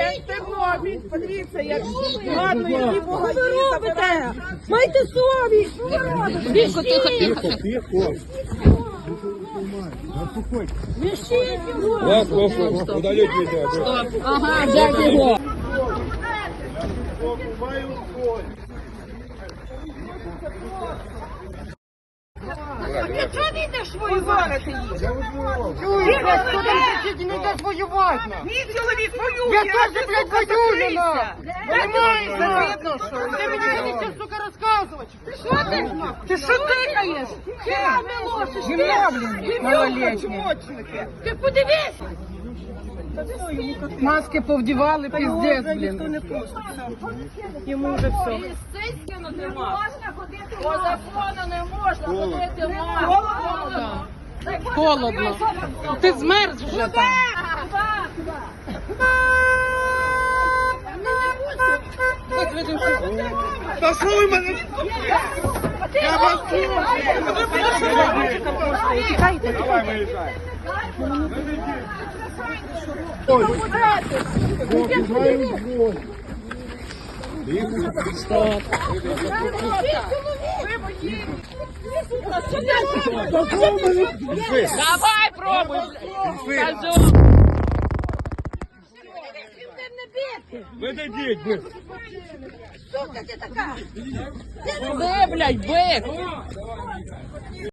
Є, Тернопіль, подивіться, як ладно, які богаті Що ви робите? Майте совість! Що ви робите? Тихо, тихо, тихо. Тихо. Вішіть його! Вас, вас, удалить видео. Стоп. Ага, взяв його. Чого не йдеш Позорити їх. Ти не йдеш воювати! Мій чоловік воює, Я теж, ти, блядь, воюю, на! Понимаєш, видно, що? Ти мені будеш, сука, розказувати! Що ти? Ти що тикаєш? Хіба милошиш? Гімно, блін, малолетні. Чмочники. Ти подивись! Маски повдівали, піздець, блін. не пустить. Йому вже все. Цей скинути можна ходити По закону не можна ходити Холодно. Холодно. Ти змерз вже там. Та що ви мене? Я вас Давай, пробуй. Кажу. Де, блядь, бик?